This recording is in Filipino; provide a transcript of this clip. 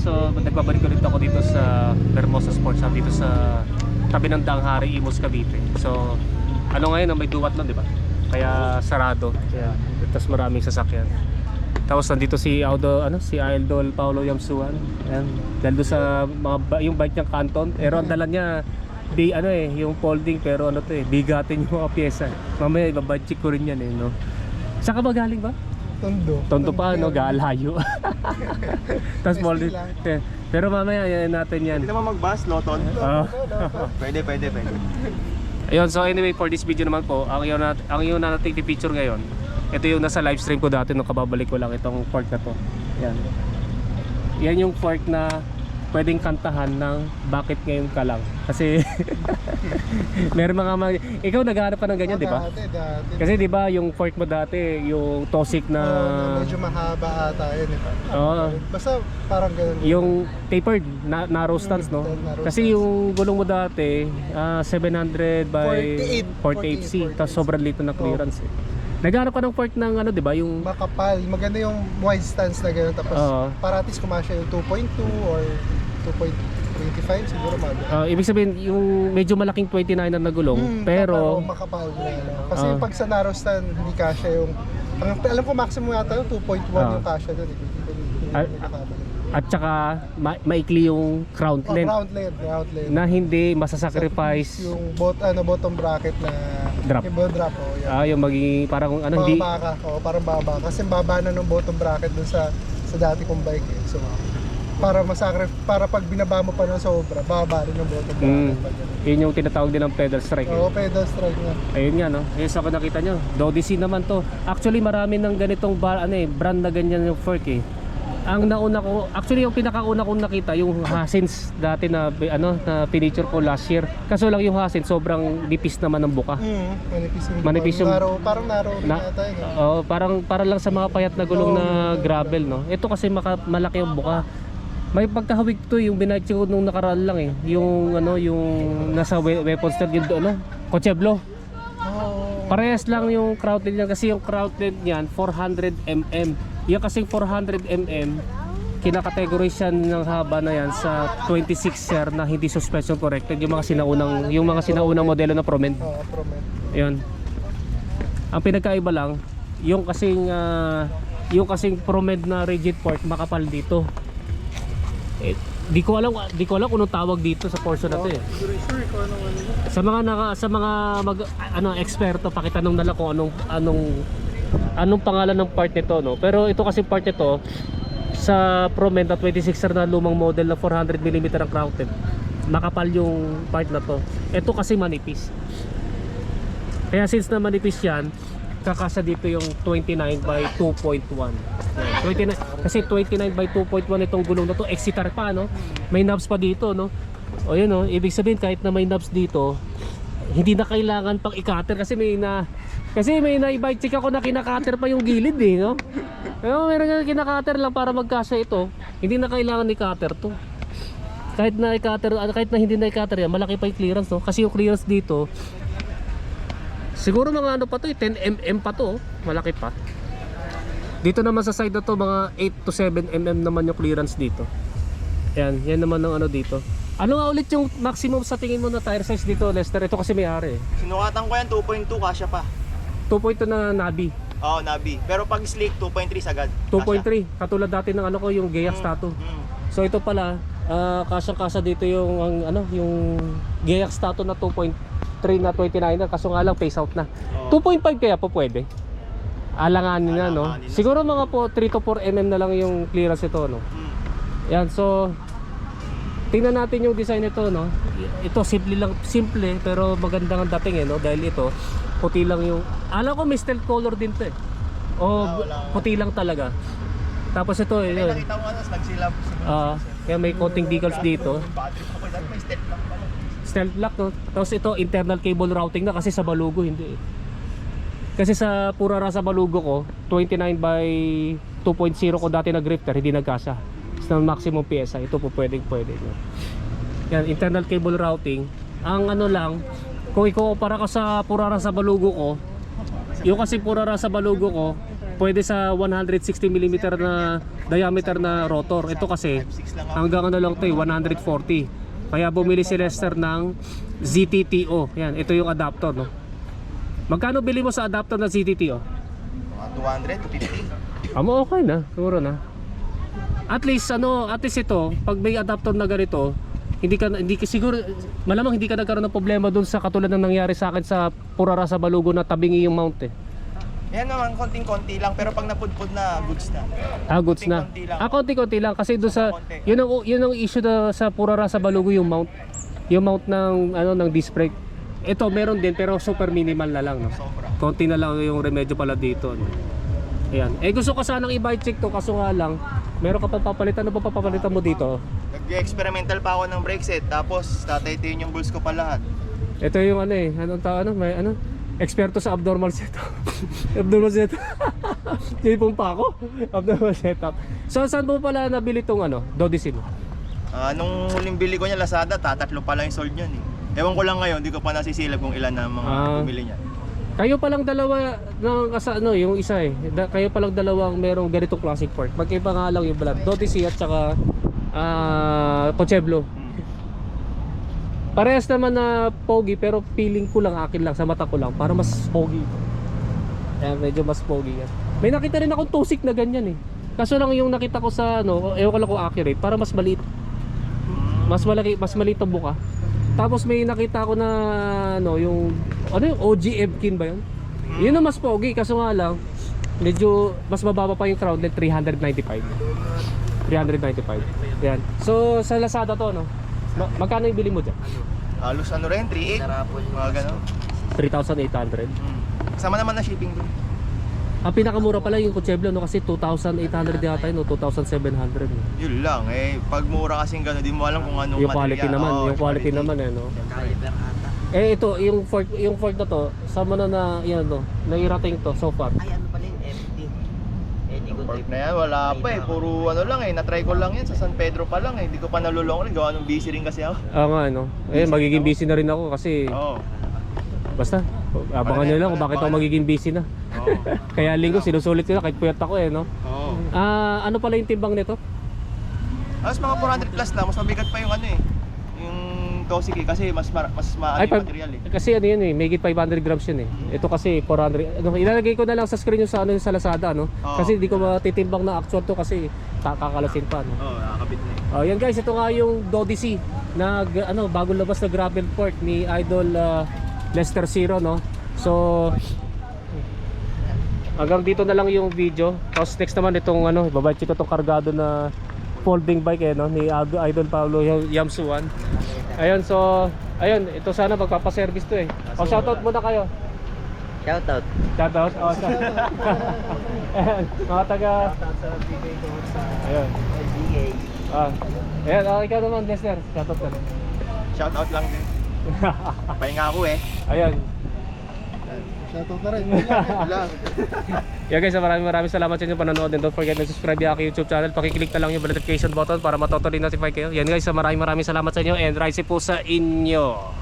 So, nagbabalik ulit ako dito sa Hermosa Sports Hub dito sa tabi ng Danghari, Imus, Cavite. So, ano ngayon, may duwat na, di ba? Kaya sarado. Kaya, tapos maraming sasakyan. Tapos nandito si Aldo, ano, si Idol Paulo Yamsuan. Ayan. Dahil doon sa mga, yung bike niyang Canton. Pero ang dala niya, di, ano eh, yung folding pero ano to eh, bigatin yung mga pyesa. Mamaya ibabudget ko rin yan eh, no? Saan ka ba galing ba? Tondo. Tonto pa, no? Galayo. Tapos. Eh, Pero mamaya, yan natin yan. Hindi naman mag-bus, Loton. Ah. Pwede, pwede, pwede. Ayun, so anyway, for this video naman po, ang yun, ang yun na nating picture ngayon, ito yung nasa live stream ko dati nung kababalik ko lang itong fork na to. Yan. Yan yung fork na pwedeng kantahan ng bakit ngayon ka lang. Kasi meron mga mga ikaw naghahanap ka ng ganyan, di ba? Dati, dati. Kasi di ba yung fork mo dati, yung Tosik na na medyo mahaba ata yun. Eh. Oo. Basta parang ganun. yung tapered na narrow stance no narrow kasi stance. yung gulong mo dati ah, 700 by 48, 48C tapos sobrang lito na clearance eh. naghanap ka ng fork ng ano di ba yung makapal. Maganda yung wide stance na gano'n. Tapos Oo. paratis kumasya yung 2.2 or 2.25 siguro mag. ah, ibig sabihin yung medyo malaking 29 na gulong Hmm, pero makapal na. ano. Kasi Oo. pag sa narrow stand, hindi kasya yung ang, alam ko maximum yata yung 2.1 Oo. yung kasya doon. Eh. Ah, nakakabalik. at saka ma- maikli yung crown Oh, length round length, round length. na hindi masasacrifice yung bot ano bottom bracket na Drop. yung bottom drop oh, yeah. ah, yung maging parang ano hindi Bababa ka, oh, parang baba kasi baba na ng bottom bracket dun sa sa dati kong bike eh. So para masakre para pag binaba mo pa ng sobra, bababa rin yung bottom Mm. yun yung tinatawag din ng pedal strike eh. Oo, pedal strike nga. Ayun nga no. Ayun sa nakita nyo. Dodisi naman to. Actually marami ng ganitong bar, ano eh, brand na ganyan yung fork eh. Ang nauna ko, actually yung pinakauna kong nakita yung Hasins dati na ano na finiture ko last year. Kaso lang yung Hasins sobrang nipis naman ng buka. Mm, manipis yung Manipis yung- Narrow, parang narrow Na, yata yun. eh. oh, parang para lang sa mga payat na gulong na gravel no. Ito kasi maka, malaki yung buka. May pagkahawig to yung binike ko nung nakaraan lang eh. Yung ano yung nasa we- weapon stand yung ano, Cocheblo. Parehas lang yung crowded niya kasi yung crowded niyan 400 mm. Yung kasing 400 mm kinakategorize yan ng haba na yan sa 26er na hindi suspension corrected yung mga sinaunang yung mga sinaunang modelo na Promen. Oo, promen. Ang pinagkaiba lang yung kasing ah, yung kasing Promed na rigid port makapal dito. Eh, di ko alam di ko alam kung anong tawag dito sa portion na to eh. Sure, sure kung ano ano. Sa mga naka, sa mga mag ano eksperto pakitanong nila kung anong anong anong pangalan ng part nito no. Pero ito kasi part nito sa Promen na 26er na lumang model na 400 mm ang crowded. Makapal yung part na to. Ito kasi manipis. Kaya since na manipis yan, kakasa dito yung 29 by 2.1. Yan, 29 kasi 29 by 2.1 itong gulong na to, Exitar pa no. May knobs pa dito no. O yun no, ibig sabihin kahit na may knobs dito, hindi na kailangan pang i-cutter kasi may na kasi may na-bike check ako na kinakater pa yung gilid eh no. Pero meron nga kinakater lang para magkasya ito. Hindi na kailangan i-cutter to. Kahit na i-cutter, ah, kahit na hindi na i-cutter yan, malaki pa yung clearance no. Kasi yung clearance dito Siguro mga ano pa to, eh, 10 mm pa to, oh. malaki pa. Dito naman sa side na to, mga 8 to 7 mm naman yung clearance dito. Yan, yan naman ng ano dito. Ano nga ulit yung maximum sa tingin mo na tire size dito, Lester? Ito kasi may ari eh. Sinukatan ko yan, 2.2, kasya pa. 2.2 na Nabi. Oo, Nabi. Pero pag slick, 2.3 sagad. 2.3. Katulad dati ng ano ko, yung Gayax Tattoo. Mm. So ito pala, ah kasyang-kasa dito yung ang, ano, yung Gayax Tattoo na 2.3 na 29 na kaso nga lang face out na. Oo. 2.5 kaya po pwede. Alanganin na no. Alanganin na. Siguro mga po 3 to 4 mm na lang yung clearance ito no. Mm. Yan so tingnan natin yung design nito no. Ito simple lang simple pero maganda ang dating eh no dahil ito puti lang yung alam ko may stealth color din to eh. O Ah, wala. puti lang talaga. Tapos ito eh, Kaya yun. nakita ko nga, tapos nagsilab. Ah, kaya may konting decals dito. Yung battery ko, dahil may step lang pala. Stealth lock no. Tapos ito internal cable routing na kasi sa Balugo hindi eh. Kasi sa pura rasa Balugo ko, 29 by 2.0 ko dati na grifter, hindi nagkasa. Sa maximum PSI, ito po pwedeng pwede. Yan, internal cable routing. Ang ano lang, kung ikaw para ka sa pura rasa Balugo ko, yung kasi pura rasa Balugo ko, pwede sa 160mm na diameter na rotor. Ito kasi 5.6 lang ako. hanggang ano lang to eh, 140. Kaya bumili si Lester ng ZTTO. Yan, ito yung adapter, no? Magkano bili mo sa adapter na ZTTO? Mga 200 to 50. Amo okay na, siguro na. At least ano, at least ito, pag may adapter na ganito, hindi ka hindi ka siguro malamang hindi ka nagkaroon ng problema doon sa katulad ng nangyari sa akin sa Purara sa Balugo na tabingi yung mount eh. Yan naman, konting-konti lang. Pero pag napudpud na, goods na. Ah, goods na. Konti-konti lang. Ah, konti-konti lang kasi doon sa Konti. yun ang yun ang issue na sa Purara sa Balugo yung mount. Yung mount ng ano ng disc brake. Ito meron din pero super minimal na lang no. Sobra. Konti na lang yung remedyo pala dito. No? Ayan. Eh gusto ko sanang i-bike check to kaso nga lang meron ka pa papalitan ano pa papalitan mo dito? Nag-experimental pa ako ng brake set. Tapos, tataytayin yung balls ko pa lahat. Ito yung ano eh, anong tawag ano, may ano, eksperto sa abnormal setup. abnormal setup. Tipong pa ako. Abnormal setup. So saan mo pala nabili tong ano, Dodisim? Ah, nung huling bili ko niya Lazada, tatatlo pa lang yung sold niyan eh. Ewan ko lang ngayon, di ko pa nasisilap kung ilan na mga Ah. bumili niya. Kayo pa lang dalawa ng asa ano, yung isa eh. Da, kayo pa lang dalawang merong ganitong classic part. Magkaiba nga lang yung brand. Dodisi at saka ah Pocheblo. Parehas naman na pogi pero feeling ko lang akin lang sa mata ko lang para mas pogi. Ayan, medyo mas pogi yan. May nakita rin akong tusik na ganyan eh. Kaso lang yung nakita ko sa ano, ewan ko lang kung accurate, para mas maliit. Mas malaki, mas maliit ang buka. Tapos may nakita ko na ano, yung ano yung OG Evkin ba yun? Yun ang mas pogi kaso nga lang medyo mas mababa pa yung crowd net 395. 395. Yan. So sa Lazada to no. Ma- magkano yung bili mo diyan? Halos ano rin, 3.8. Mga gano'n. 3,800. Hmm. Kasama naman na shipping doon. Ang pinakamura pala yung Kucheblo no kasi 2,800 yata yun no, 2,700. no. Yun lang eh. Pag mura kasing gano'n, di mo alam kung anong Yung quality material. naman, Oo, yung quality naman eh no. Eh ito, yung fork, yung fork na to, sama na na yan no, nairating to so far. Ay, ano pala yung FT? Eddie ko Pork na yan, wala pa eh. Puro ano lang eh. Na-try ko lang yan sa San Pedro pa lang eh. Di ko pa nalulong rin. Gawa nung busy rin kasi ako. Ah nga no. Eh magiging busy na rin ako kasi Oo. basta abangan nyo lang kung bakit ako magiging busy na. Oo. Kaya linggo sinusulit ko na kahit puyat ako eh no. Oo. Ah, ano pala yung timbang nito? Tapos mga 400 plus lang. Mas mabigat pa yung ano eh. Yung Toxic eh. Kasi mas ma- mas maano yung pag- material eh. Kasi ano yun eh, may 500 grams yun eh. Ito kasi 400. Ano, ilalagay ko na lang sa screen yung sa ano yung sa Lazada no. Oo. Kasi di ko matitimbang na actual to kasi ta- kakalasin pa no. Oo, nakakabit na eh. Oh, yan guys, ito nga yung Dodicy na g- ano bago labas na gravel port ni Idol ah, Lester Zero no. So hanggang dito na lang yung video. Tapos next naman itong ano, babalik ko itong kargado na folding bike eh no ni Idol Pablo Yamsuan. Ayun, so ayun, ito sana magpapa-service to eh. O shoutout muna kayo. Shoutout. Shoutout. Oh, shout- Ayan, mga taga Ayun. LDA. Ah. Ayan, oh, ikaw naman, Lester. Shoutout ka na. Shout out lang din. Pahinga ako eh. Ayan. Shoutout na rin. Yeah guys, maraming maraming salamat sa inyo panonood and don't forget to subscribe yung aking YouTube channel. Pakiclick na lang yung notification button para matotally notify kayo. Yan guys, maraming maraming salamat sa inyo and rise po sa inyo.